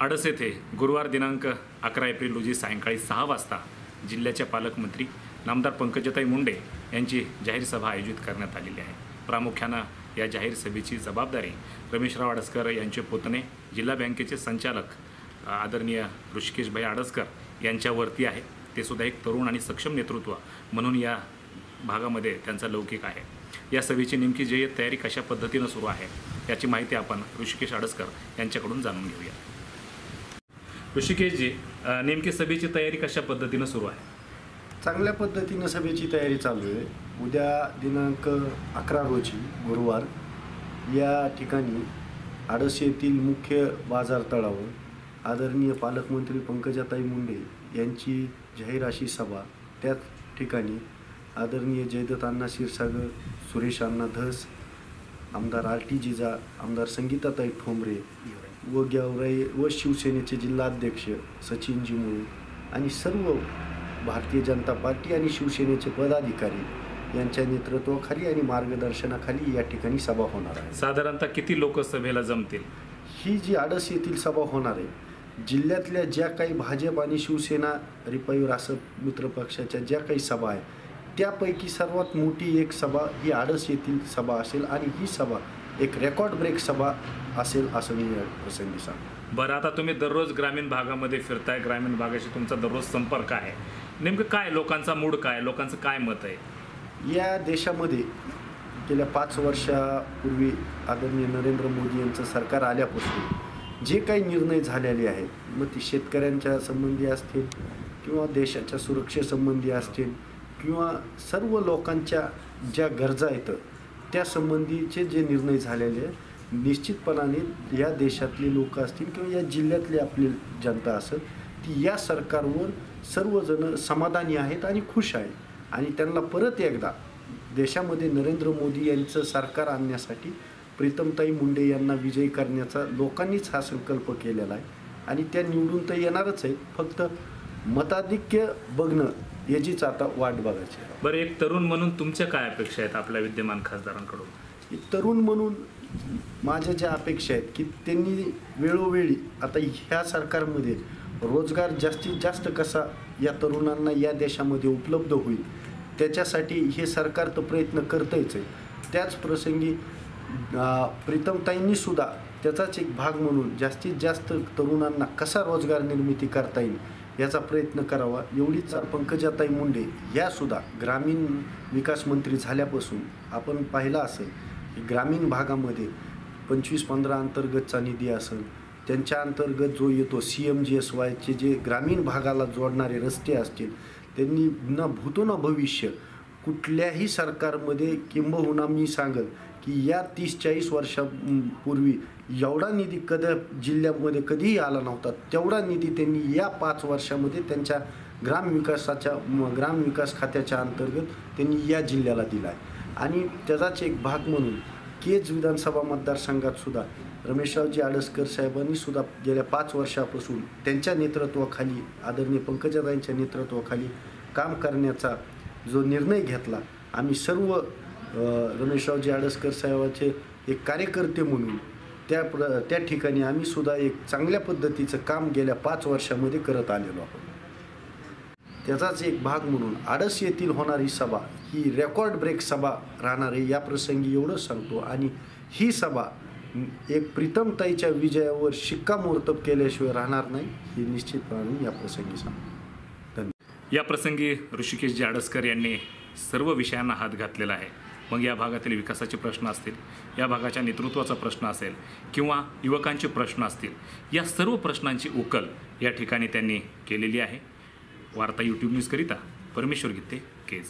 आडस येथे गुरुवार दिनांक अकरा एप्रिल रोजी सायंकाळी सहा वाजता जिल्ह्याच्या पालकमंत्री नामदार पंकजताई मुंडे यांची जाहीर सभा आयोजित करण्यात आलेली आहे. प्रामुख्यानं या जाहीर सभेची जबाबदारी रमेशराव आडसकर यांचे पुतणे जिल्हा बँकेचे संचालक आदरणीय ऋषिकेशभाई आडसकर यांच्यावरती आहे. ते सुद्धा एक तरुण आणि सक्षम नेतृत्व म्हणून या भागामध्ये त्यांचा लौकिक आहे. या सभेची नेमकी जे तयारी कशा पद्धतीनं सुरू आहे याची माहिती आपण ऋषिकेश आडसकर यांच्याकडून जाणून घेऊया. ऋषिकेशजी नेमकी सभेची तयारी कशा पद्धतीनं सुरू आहे? चांगल्या पद्धतीनं सभेची तयारी चालू आहे. उद्या दिनांक अकरा रोजी गुरुवार या ठिकाणी आडस येथील मुख्य बाजार तळावर आदरणीय पालकमंत्री पंकजाताई मुंडे यांची जाहीर अशी सभा त्याच ठिकाणी आदरणीय जयदत्त अण्णा क्षीरसागर सुरेश अण्णा धस आमदार आर टी जिजा आमदार संगीताताई ठोंबरे व गेवराई व शिवसेनेचे जिल्हाध्यक्ष सचिनजी मुळे आणि सर्व भारतीय जनता पार्टी आणि शिवसेनेचे पदाधिकारी यांच्या नेतृत्वाखाली आणि मार्गदर्शनाखाली या ठिकाणी सभा होणार आहे. साधारणतः किती लोक सभेला जमतील? ही जी आडस येथील सभा होणार आहे जिल्ह्यातल्या ज्या काही भाजप आणि शिवसेना रिपाईवर असं मित्रपक्षाच्या ज्या काही सभा आहे त्यापैकी सर्वात मोठी एक सभा ही आडस येथील सभा असेल आणि ही सभा एक रेकॉर्ड ब्रेक सभा असेल असं मी प्रसंगी सांगतो. बरं आता तुम्ही दररोज ग्रामीण भागामध्ये फिरताय ग्रामीण भागाशी तुमचा दररोज संपर्क आहे. नेमकं काय लोकांचा मूड काय लोकांचं काय मत आहे? या देशामध्ये गेल्या पाच वर्षापूर्वी आदरणीय नरेंद्र मोदी यांचं सरकार आल्यापासून जे काही निर्णय झालेले आहेत मग ते शेतकऱ्यांच्या संबंधी असतील किंवा देशाच्या सुरक्षेसंबंधी असतील किंवा सर्व लोकांच्या ज्या गरजा आहेत त्या संबंधीचे जे निर्णय झालेले आहेत निश्चितपणाने या देशातले लोक असतील किंवा या जिल्ह्यातली आपली जनता असेल ती या सरकारवर सर्वजण समाधानी आहेत आणि खुश आहेत. आणि त्यांना परत एकदा देशामध्ये नरेंद्र मोदी यांचं सरकार आणण्यासाठी प्रीतमताई मुंडे यांना विजयी करण्याचा लोकांनीच हा संकल्प केलेला आहे. आणि त्या निवडून तर येणारच आहेत. फक्त मताधिक्य बघणं याचीच आता वाट बघायची आहे. बरं एक तरुण म्हणून तुमच्या काय अपेक्षा आहेत आपल्या विद्यमान खासदारांकडून तरुण म्हणून माझ्या ज्या अपेक्षा आहेत की त्यांनी वेळोवेळी आता ह्या सरकारमध्ये रोजगार जास्तीत जास्त कसा या तरुणांना या देशामध्ये उपलब्ध होईल त्याच्यासाठी हे सरकार तर प्रयत्न करतंच आहे त्याच प्रसंगी प्रीतमताईंनी सुद्धा त्याचाच एक भाग म्हणून जास्तीत जास्त तरुणांना कसा रोजगार निर्मिती करता येईल याचा प्रयत्न करावा. एवढीच पंकजाताई मुंडे या सुद्धा ग्रामीण विकास मंत्री झाल्यापासून आपण पाहिलं असेल की ग्रामीण भागामध्ये पंचवीस पंधरा अंतर्गतचा निधी असेल त्यांच्या अंतर्गत जो येतो सी एम जी एस वायचे जे ग्रामीण भागाला जोडणारे रस्ते असतील त्यांनी न भूतो न भविष्य कुठल्याही सरकारमध्ये किंबहुना मी सांगल की या तीस चाळीस वर्षापूर्वी एवढा निधी कद जिल्ह्यामध्ये कधीही आला नव्हता तेवढा निधी त्यांनी या पाच वर्षामध्ये त्यांच्या ग्रामविकासाच्या ग्रामविकास खात्याच्या अंतर्गत त्यांनी या जिल्ह्याला दिला आहे. आणि त्याचाच एक भाग म्हणून केज विधानसभा मतदारसंघात सुद्धा रमेशरावजी आडसकर साहेबांनी सुद्धा गेल्या पाच वर्षापासून त्यांच्या नेतृत्वाखाली आदरणीय पंकजाताईंच्या नेतृत्वाखाली काम करण्याचा जो निर्णय घेतला. आम्ही सर्व रमेशरावजी आडसकर साहेबाचे एक कार्यकर्ते म्हणून त्या प्र त्या ठिकाणी आम्ही सुद्धा एक चांगल्या पद्धतीचं काम गेल्या पाच वर्षामध्ये करत आलेलो आहोत. त्याचाच एक भाग म्हणून आडस येथील होणारी सभा ही रेकॉर्ड ब्रेक सभा राहणार आहे या प्रसंगी एवढं सांगतो. आणि ही सभा एक प्रीतमताईच्या विजयावर शिक्कामोर्तब केल्याशिवाय राहणार नाही हे निश्चितपणे या प्रसंगी सांगतो. या प्रसंगी ऋषिकेश जाडसकर यांनी सर्व विषयांना हात घातलेला आहे. मग या भागातील विकासाचे प्रश्न असतील या भागाच्या नेतृत्वाचा प्रश्न असेल किंवा युवकांचे प्रश्न असतील या सर्व प्रश्नांची उकल या ठिकाणी त्यांनी केलेली आहे. वार्ता यूट्यूब न्यूजकरिता परमेश्वर गीते केज.